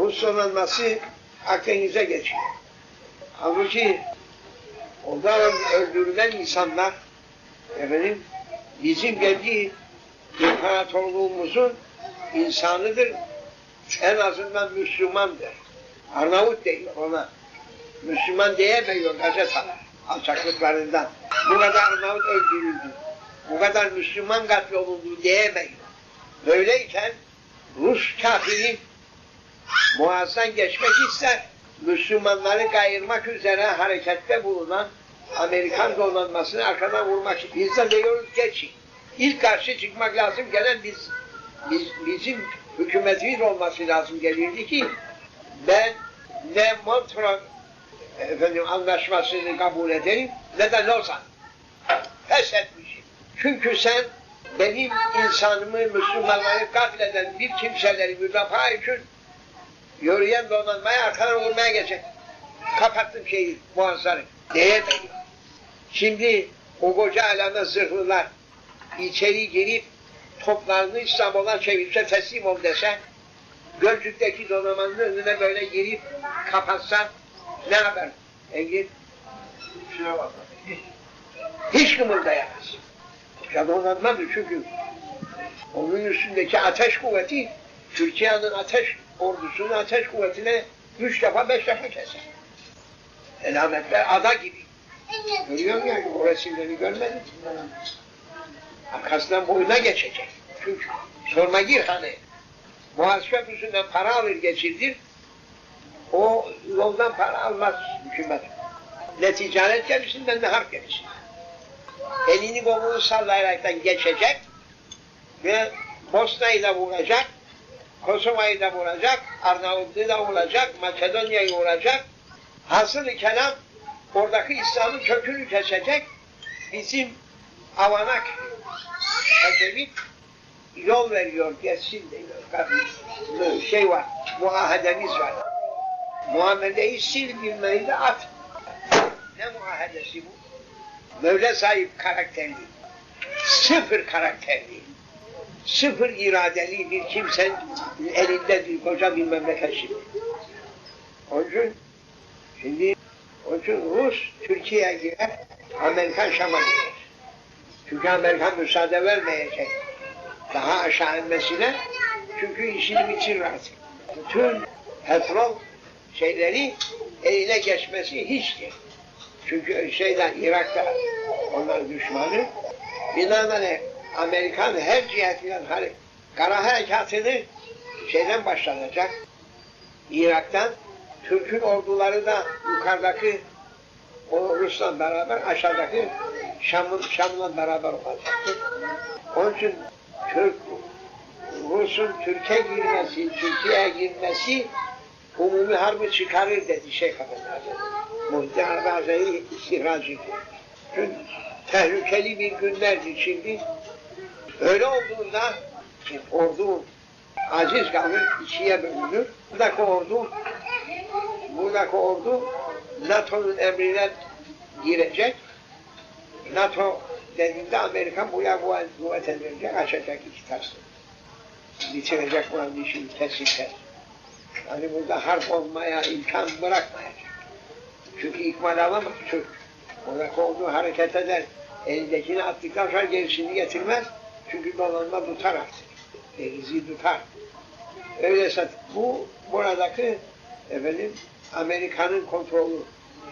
Rus donanması Akdeniz'e geçiyor. Halbuki orada öldürülen insanlar efendim bizim kendi imparatorluğumuzun insanıdır. En azından Müslümandır. Arnavut değil ona. Müslüman diyemiyor gazeteler alçaklıklarından. Bu kadar Arnavut öldürüldü. Bu kadar Müslüman katledildi diyemiyor. Böyleyken Rus kafiri Boğaz'dan geçmek ister. Müslümanları kayırmak üzere harekette bulunan Amerikan donanmasını arkadan vurmak için. Biz de diyoruz geçin. İlk karşı çıkmak lazım gelen biz, biz bizim hükümetimiz olması lazım gelirdi ki ben ne Montreux efendim anlaşmasını kabul ederim ne de Lozan. Pes etmişim. Çünkü sen benim insanımı, Müslümanları katleden bir kimseleri müdafaa için yürüyen donanmaya arkadan vurmaya geçecek. Kapattım şeyi, boğazları. Diyemiyor. Şimdi o koca alana zırhlılar içeri girip toplarını İstanbul'a çevirse teslim ol dese Gölcük'teki donanmanın önüne böyle girip kapatsa ne haber? Engin? Hiç kımıldayamaz. Ya donanmadır çünkü onun üstündeki ateş kuvveti Türkiye'nin ateş ordusunun ateş kuvvetine üç defa beş defa keser. Elametler ada gibi. Görüyor musun yani o resimleri görmedin? Arkasından boyuna geçecek. Çünkü sorma gir hani. Boğaz Köprüsü'nden para alır geçirdir. O yoldan para almaz hükümet. Ne ticaret gemisinden ne harp gemisinden. Elini kolunu sallayaraktan geçecek ve Bosna'yı da vuracak, Kosova'yı da vuracak, Arnavutluğu da vuracak, Makedonya'yı vuracak. Hasılı kelam oradaki İslam'ın kökünü kesecek. Bizim avanak Ecevit yol veriyor, geçsin diyor. Şey var, muahedemiz var. Muameleyi sil bilmeyi de at. Ne muahedesi bu? Mevla sahip karakterli. Sıfır karakterli. Sıfır iradeli bir kimsenin elinde bir koca bir memleket şimdi. Onun için şimdi onun için Rus Türkiye'ye girer, Amerikan Şam'a girer. Çünkü Amerikan müsaade vermeyecek daha aşağı inmesine. Çünkü işini bitirir artık. Bütün petrol şeyleri eline geçmesi hiçtir. Çünkü şeyden Irak'ta onlar düşmanı. Binaenaleyh Amerikan her cihetinden hani kara harekatını şeyden başlanacak. Irak'tan Türk'ün orduları da yukarıdaki o Rus'la beraber aşağıdaki Şam'ın Şam'la beraber olacaktır. Onun için Türk Rus'un Türkiye girmesi, Türkiye'ye girmesi umumi harbi çıkarır dedi Şeyh Efendi Muhtemelen Hazretleri istihracı. Çünkü tehlikeli bir günlerdi şimdi. Öyle olduğunda ordu aciz kalır, ikiye bölünür. Buradaki ordu buradaki ordu NATO'nun emrine girecek. NATO dediğinde Amerika buraya kuvvet verecek, açacak iki tarafı. Bitirecek buranın işini kesinlikle. Yani burada harp olmaya imkan bırakmayacak. Çünkü ikmal alamaz Türk. Oradaki olduğu hareket eder. Elindekini attıktan sonra gerisini getirmez. Çünkü donanma tutar artık. Denizi tutar. Öyleyse bu buradaki efendim Amerika'nın kontrolü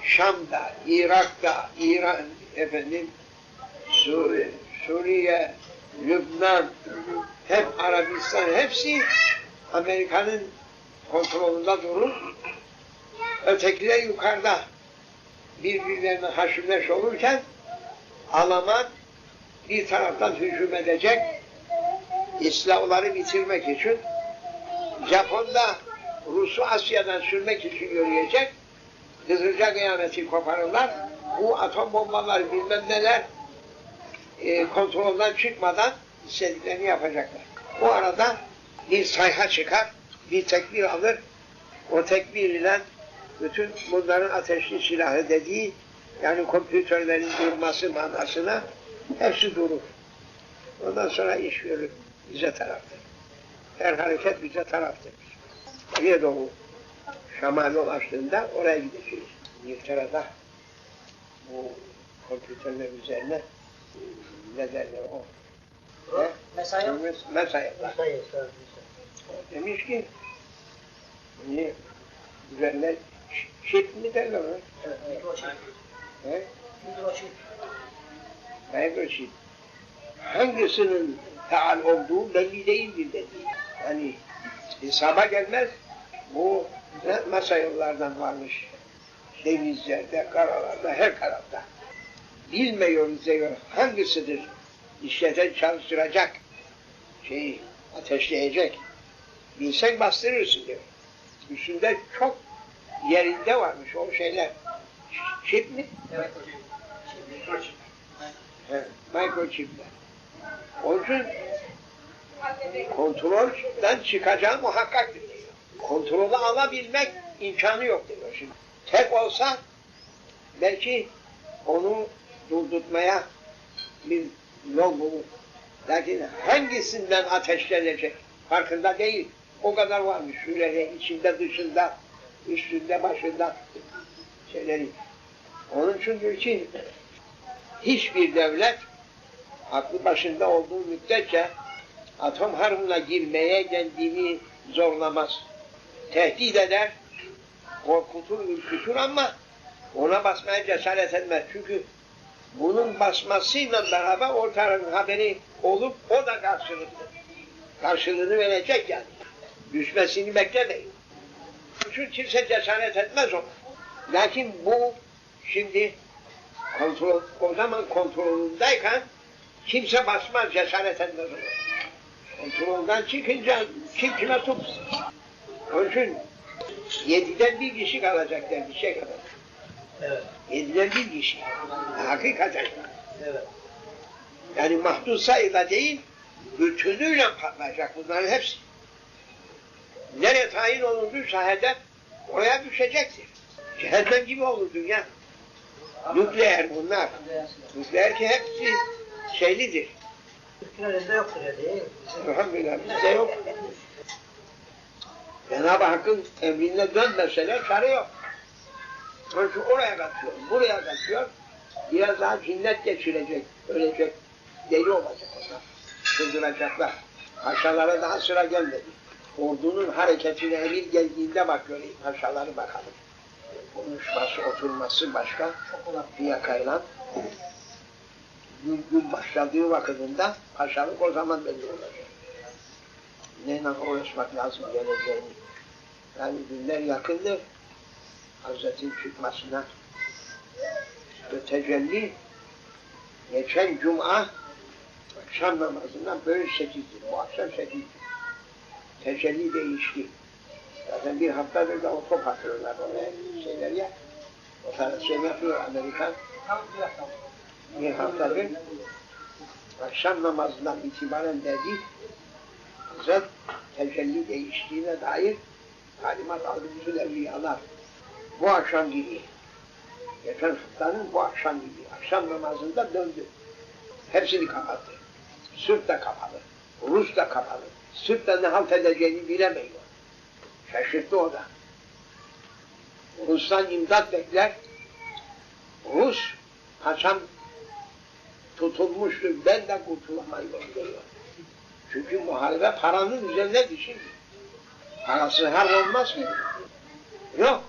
Şam'da, Irak'ta, İran, efendim Suriye, Suriye, Lübnan, hep Arabistan, hepsi Amerika'nın kontrolünde durur. Ötekiler yukarıda birbirlerine haşirleş olurken Alman bir taraftan hücum edecek İslamları bitirmek için Japon da Rus'u Asya'dan sürmek için yürüyecek. Hızlıca kıyameti koparırlar. Bu atom bombaları bilmem neler e, kontrolden çıkmadan istediklerini yapacaklar. Bu arada bir sayha çıkar, bir tekbir alır, o tekbir ile bütün bunların ateşli silahı dediği yani kompütörlerin durması manasına hepsi durur. Ondan sonra iş yürür bize taraftır. Her hareket bize taraftır. Oraya doğru Şam'a açtığında oraya gideceğiz. İngiltere'de bu kompüterler üzerine ne derler o? Mesai Mesai. Mesai Demiş ki niye üzerine ş- şif mi derler ona? Evet. He? Microchip. Hangisinin faal olduğu belli değildir dedi. Yani hesaba gelmez. Bu ne masa yollardan varmış. Denizlerde, karalarda, her tarafta. Bilmiyoruz diyor hangisidir işleten çalıştıracak şeyi ateşleyecek. Bilsen bastırırsın diyor. Üstünde çok yerinde varmış o şeyler. Çip mi? Evet. Mikroçip. He, microchipler. Onun için kontrolden çıkacağı muhakkaktır. Kontrolü alabilmek imkanı yok diyor şimdi. Tek olsa belki onu durdurtmaya bir yol bulur. Lakin hangisinden ateşlenecek farkında değil. O kadar varmış şöyle içinde dışında, üstünde başında şeyleri. Onun için diyor ki hiçbir devlet aklı başında olduğu müddetçe atom harbına girmeye kendini zorlamaz. Tehdit eder, korkutur, ürkütür ama ona basmaya cesaret etmez. Çünkü bunun basmasıyla beraber ortanın haberi olup o da karşılıklı. Karşılığını verecek yani. Düşmesini beklemeyin. Çünkü kimse cesaret etmez ona. Lakin bu şimdi kontrol, o zaman kontrolündeyken kimse basmaz, cesaret etmez. Kontrolden çıkınca kim kime tutsun. Onun için yediden bir kişi kalacak der, bir şey kadar. Evet. Yediden bir kişi. Hakikaten. Evet. Yani mahdut sayıda değil, bütünüyle patlayacak bunların hepsi. Nereye tayin olunduysa hedef, oraya düşecektir. Cehennem gibi olur dünya. Nükleer bunlar. Nükleer ki hepsi şeylidir. Türk'ün elinde yoktur ya değil. Elhamdülillah bizde yok. Cenab-ı Hakk'ın emrine dönmeseler çare yok. İçin oraya kaçıyor, buraya kaçıyor. Biraz daha cinnet geçirecek, ölecek, deli olacak onlar. Çıldıracaklar. Paşalara daha sıra gelmedi. Ordunun hareketine emir geldiğinde bak göreyim paşaları bakalım. Konuşması, oturması başka. Fiyakayla. Gün, başladığı vakitinde paşalık o zaman belli olacak. Neyle uğraşmak lazım geleceğini. Yani günler yakındır. Hazretin çıkmasına ve tecelli geçen cuma akşam namazından böyle sekizdir. Bu akşam sekizdir. Tecelli değişti. Zaten bir haftadır da otop atıyorlar oraya şeyler ya. O tarz şey yapıyor Amerikan. Bir haftadır akşam namazından itibaren dedi Hazret tecelli değiştiğine dair talimat aldı bütün evliyalar. Bu akşam gibi. Geçen haftanın bu akşam gibi. Akşam namazında döndü. Hepsini kapattı. Sırp da kapalı. Rus da kapalı. Sırp da ne halt edeceğini bilemiyor. Şaşırttı o da. Rus'tan imdat bekler. Rus paşam tutulmuştur. Ben de kurtulamayım diyor. Çünkü muharebe paranın üzerine şimdi. Parası har olmaz ki. Yok.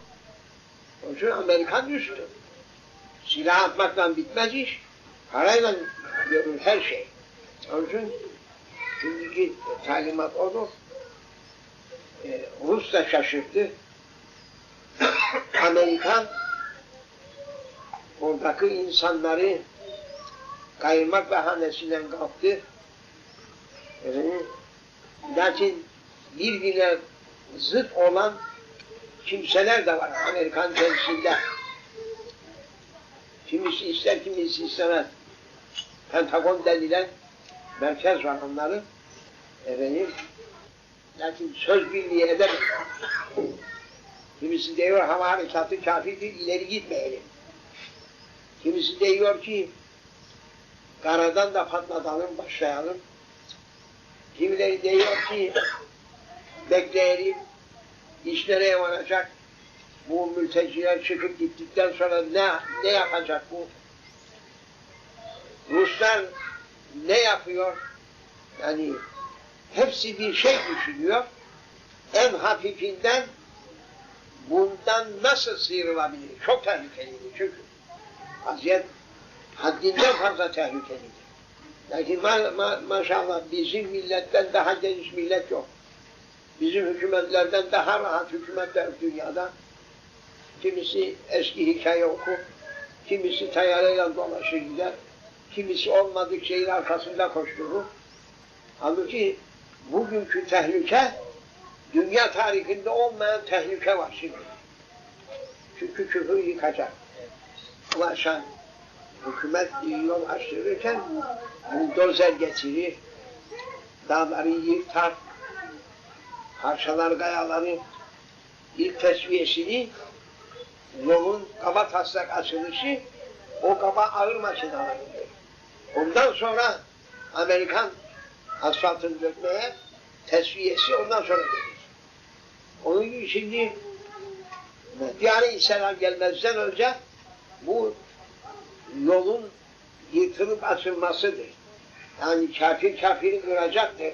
Onun için Amerikan düştü. Silah atmakla bitmez iş. Parayla görür her şey. Onun için şimdiki talimat odur. Ee, Rus da şaşırttı. Amerikan oradaki insanları kayırmak bahanesiyle kalktı. Efendim, lakin birbirine zıt olan kimseler de var Amerikan içerisinde. Kimisi ister, kimisi istemez. Pentagon denilen merkez var onların. Efendim, lakin söz birliği edemez. Kimisi diyor hava harekatı kafidir, ileri gitmeyelim. Kimisi diyor ki karadan da patlatalım, başlayalım. Kimileri diyor ki bekleyelim, İş nereye varacak? Bu mülteciler çıkıp gittikten sonra ne, ne yapacak bu? Ruslar ne yapıyor? Yani hepsi bir şey düşünüyor. En hafifinden bundan nasıl sıyrılabilir? Çok tehlikelidir çünkü. Vaziyet haddinden fazla tehlikelidir. Lakin ma ma maşallah bizim milletten daha geniş millet yok. Bizim hükümetlerden daha rahat hükümetler dünyada. Kimisi eski hikaye okur, kimisi tayyarıyla dolaşır gider, kimisi olmadık şeyin arkasında koşturur. Halbuki bugünkü tehlike, dünya tarihinde olmayan tehlike var şimdi. Çünkü küfür yıkacak. Ulaşan hükümet yol açtırırken buldozer getirir, dağları yırtar, parçalar kayaları, ilk tesviyesini yolun kaba taslak açılışı o kaba ağır makinalarıdır. Ondan sonra Amerikan asfaltını dökmeye tesviyesi ondan sonra gelir. Onun için şimdi Mehdi Aleyhisselam gelmezden önce bu yolun yıkılıp açılmasıdır. Yani kafir kafiri kıracaktır.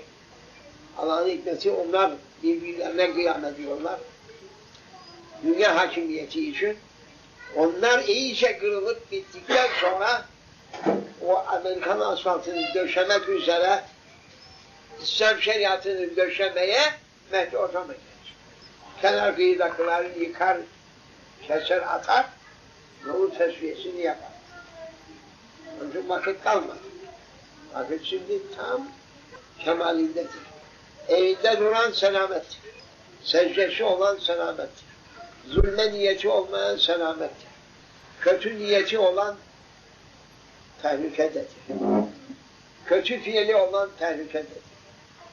Allah'ın hikmeti onlar birbirlerine kıyam ediyorlar. Dünya hakimiyeti için. Onlar iyice kırılıp bittikten sonra o Amerikan asfaltını döşemek üzere İslam şeriatını döşemeye Mehdi o zaman gelir. Kenar kıyıdakileri yıkar, keser atar, yolun tesviyesini yapar. Onun vakit kalmadı. Vakit şimdi tam kemalindedir. Evinde duran selamettir. Secdesi olan selamettir. Zulme niyeti olmayan selamettir. Kötü niyeti olan tehlikededir. Kötü fiili olan tehlikededir.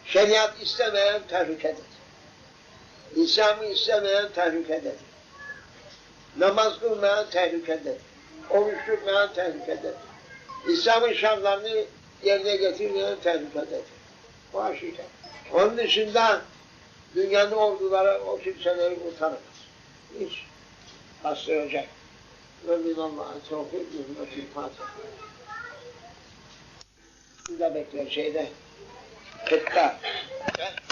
Şeriat istemeyen tehlikededir. İslam'ı istemeyen tehlikededir. Namaz kılmayan tehlikededir. Oruç tutmayan tehlikededir. İslam'ın şartlarını yerine getirmeyen tehlikededir. Bu aşikar. Onun dışında dünyanın orduları o kimseleri kurtaramaz. Hiç bastıracak. Rabbim Allah'a tevfik hürmetil Fatiha. Burada bekler şeyde kıtta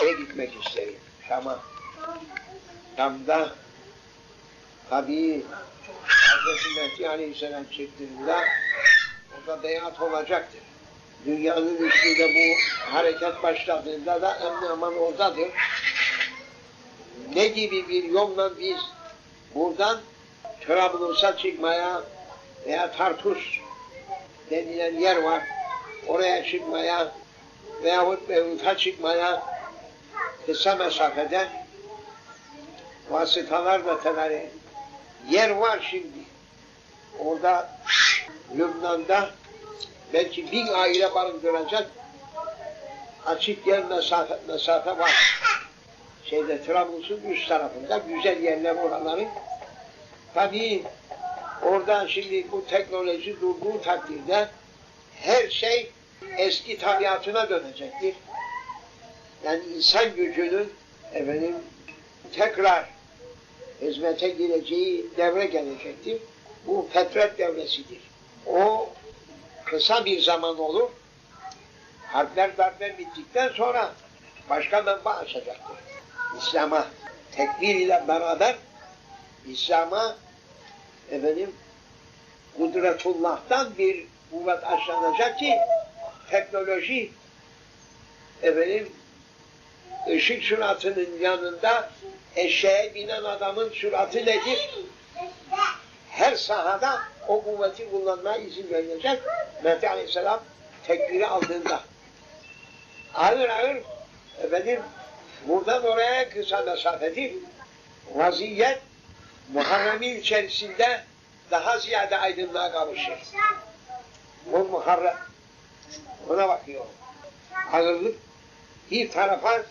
eve gitmek isterim. Şam'a. Şam'da tabii Hz. Mehdi Aleyhisselam çıktığında orada beyat olacaktır. Dünyanın üstünde bu hareket başladığında da emni aman oradadır. Ne gibi bir yolla biz buradan Trablus'a çıkmaya veya Tartus denilen yer var. Oraya çıkmaya veyahut Beyrut'a çıkmaya kısa mesafede vasıtalar ve tenari yer var şimdi. Orada Lübnan'da belki bin aile barındıracak açık yer mesafe, mesafe var. Şeyde Trablus'un üst tarafında güzel yerler oraların. Tabii oradan şimdi bu teknoloji durduğu takdirde her şey eski tabiatına dönecektir. Yani insan gücünün efendim tekrar hizmete gireceği devre gelecektir. Bu fetret devresidir. O kısa bir zaman olur. Harpler darpler bittikten sonra başka menba açacaktır. İslam'a tekbir ile beraber İslam'a efendim kudretullah'tan bir kuvvet aşlanacak ki teknoloji efendim ışık süratının yanında eşeğe binen adamın süratı nedir? Her sahada o kuvveti kullanmaya izin verilecek. Mehdi Aleyhisselam tekbiri aldığında. Ağır ağır efendim buradan oraya kısa mesafedir. Vaziyet Muharrem'i içerisinde daha ziyade aydınlığa kavuşur. Bu Muharrem. Ona bakıyor. Ağırlık bir tarafa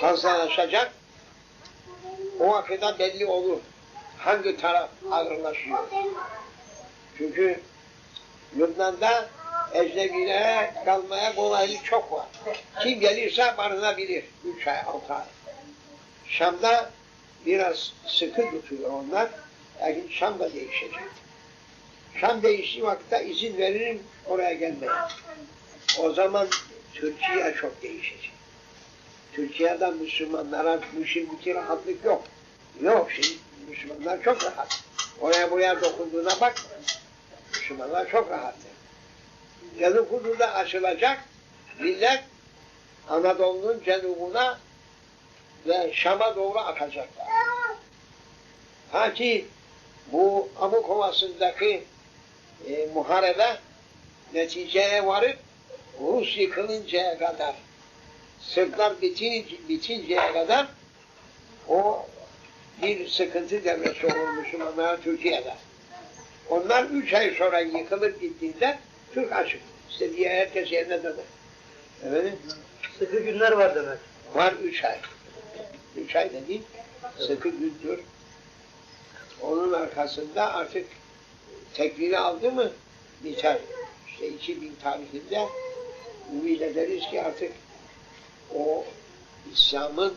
fazlalaşacak. O vakıda belli olur. Hangi taraf ağırlaşıyor. Çünkü Lübnan'da ecnebilere kalmaya kolaylık çok var. Kim gelirse barınabilir. Üç ay, altı ay. Şam'da biraz sıkı tutuyor onlar. Lakin Şam da değişecek. Şam değiştiği vakitte izin veririm oraya gelmeye. O zaman Türkiye çok değişecek. Türkiye'de Müslümanlara şimdiki rahatlık yok. Yok şimdi Müslümanlar çok rahat. Oraya buraya dokunduğuna bak. Müslümanlar çok rahattır. Cenub da açılacak. Millet Anadolu'nun cenubuna ve Şam'a doğru akacaklar. Ha ki bu Amuk Ovası'ndaki e, muharebe neticeye varıp Rus yıkılıncaya kadar Sırplar bitin, bitinceye kadar o bir sıkıntı devresi olur Müslümanlara Türkiye'de. Onlar üç ay sonra yıkılıp gittiğinde Türk açık. İstediği herkes yerine döner. Efendim? Sıkı günler var demek. Var üç ay. Üç ay dediğim sıkı gündür. Onun arkasında artık tekbiri aldı mı biter. İşte 2000 tarihinde ümit ederiz ki artık o İslam'ın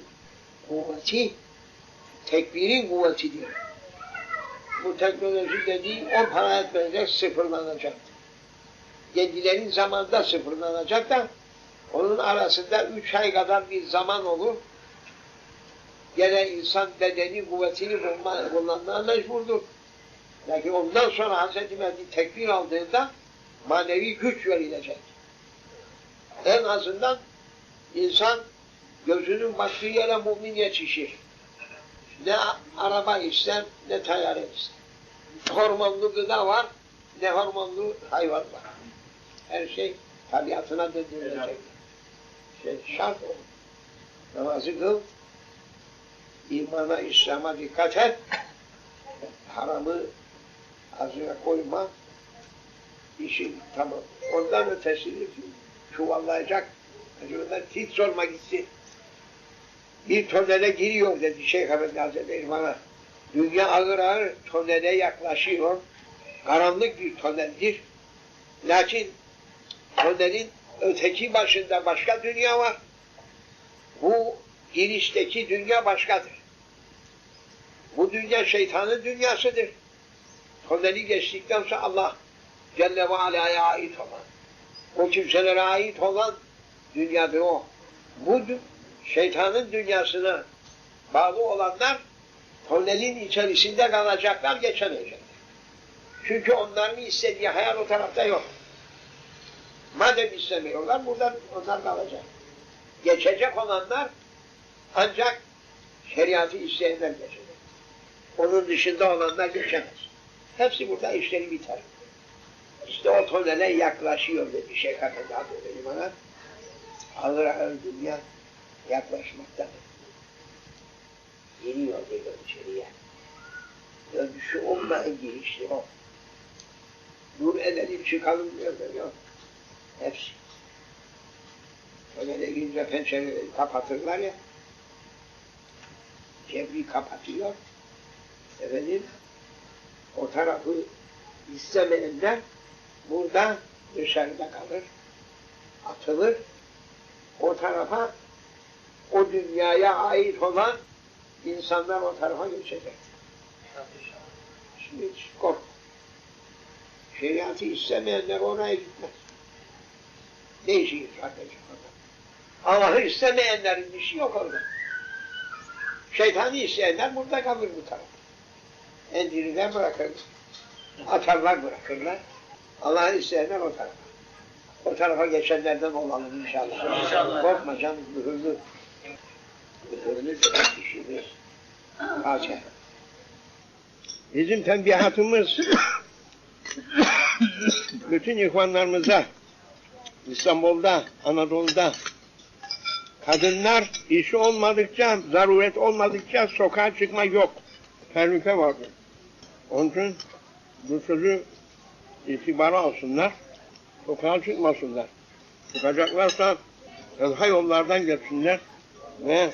kuvveti tekbirin kuvvetidir. Bu teknoloji dediği o para etmeyecek sıfırlanacak. Kendilerin zamanında sıfırlanacak da onun arasında üç ay kadar bir zaman olur. Gene insan bedeni kuvvetini kullanmaya mecburdur. Lakin ondan sonra Hz. Mehdi tekbir aldığında manevi güç verilecek. En azından insan gözünün baktığı yere mümin yetişir. Ne araba ister, ne tayyare ister. Hormonlu gıda var, ne hormonlu hayvan var. Her şey tabiatına döndürülecek. Şey, şart o. Namazı kıl, imana, İslam'a dikkat et, haramı ağzına koyma, işin tamam. Ondan ötesini çuvallayacak, acaba hiç sorma gitsin. Bir tonele giriyor dedi Şeyh Efendi Hazretleri bana. Dünya ağır ağır tonele yaklaşıyor. Karanlık bir toneldir. Lakin tonelin öteki başında başka dünya var. Bu girişteki dünya başkadır. Bu dünya şeytanın dünyasıdır. Toneli geçtikten sonra Allah Celle ve Ala'ya ait olan, o kimselere ait olan dünyadır o. Bu şeytanın dünyasına bağlı olanlar tonelin içerisinde kalacaklar, geçemeyecekler. Çünkü onların istediği hayal o tarafta yok. Madem istemiyorlar, buradan onlar kalacak. Geçecek olanlar ancak şeriatı isteyenler geçecek. Onun dışında olanlar geçemez. Hepsi burada işleri biter. İşte o tonele yaklaşıyor dedi Şeyh Efendi Hazretleri bana. Ağır ağır dünya yaklaşmakta. Giriyor diyor içeriye. Dönüşü olmayan girişti o. Dur edelim çıkalım diyor. Yok. Hepsi. Öyle de girince pencereleri kapatırlar ya. Cebri kapatıyor. Efendim o tarafı istemeyenler burada dışarıda kalır. Atılır. O tarafa o dünyaya ait olan insanlar o tarafa geçecek. Şimdi hiç kork. Şeriatı istemeyenler oraya gitmez. Ne işi kardeşim orada? Allah'ı istemeyenlerin işi yok orada. Şeytanı isteyenler burada kalır bu tarafa. Endiriler bırakırlar. Atarlar bırakırlar. Allah'ı isteyenler o tarafa. O tarafa geçenlerden olalım inşallah. İnşallah. Korkma canım, mühürlü. Mühürlü kişimiz. Fatiha. Bizim tembihatımız bütün ihvanlarımıza İstanbul'da, Anadolu'da kadınlar işi olmadıkça, zaruret olmadıkça sokağa çıkma yok. Tehlike vardır. Onun için bu sözü itibara alsınlar, sokağa çıkmasınlar. Çıkacaklarsa yazha yollardan geçsinler ve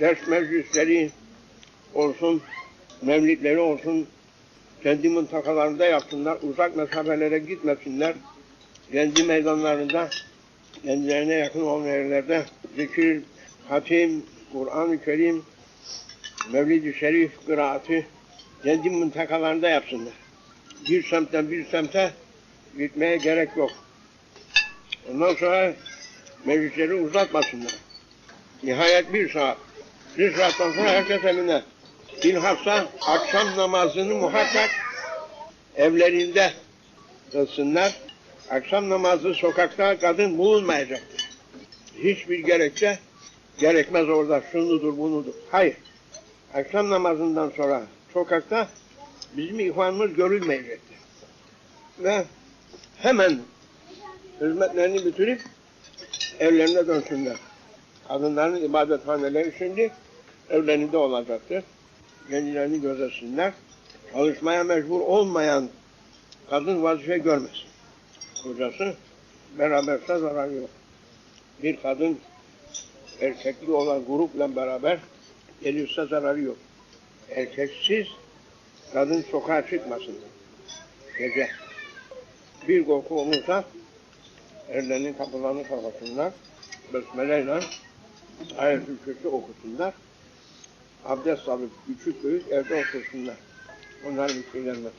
ders meclisleri olsun, mevlidleri olsun, kendi mıntıkalarında yapsınlar, uzak mesafelere gitmesinler, kendi meydanlarında, kendilerine yakın olan yerlerde zikir, hatim, Kur'an-ı Kerim, Mevlid-i Şerif kıraati kendi mıntıkalarında yapsınlar. Bir semtten bir semte gitmeye gerek yok. Ondan sonra meclisleri uzatmasınlar. Nihayet bir saat. Bir saatten sonra herkes evine. Bilhassa akşam namazını muhakkak evlerinde kılsınlar. Akşam namazı sokakta kadın bulunmayacaktır. Hiçbir gerekçe gerekmez orada şunudur bunudur. Hayır. Akşam namazından sonra sokakta bizim ihvanımız görülmeyecektir. Ve hemen hizmetlerini bitirip evlerine dönsünler. Kadınların ibadethaneleri şimdi evlerinde olacaktır. Kendilerini gözetsinler. Çalışmaya mecbur olmayan kadın vazife görmesin. Kocası beraberse zararı yok. Bir kadın erkekli olan grupla beraber gelirse zararı yok. Erkeksiz kadın sokağa çıkmasın. Gece. Bir korku olursa evlerinin kapılarını kapatsınlar. Besmeleyle ayet-ül kürsi okusunlar. Abdest alıp küçük büyük evde otursunlar. Onlar bir şey gelmez.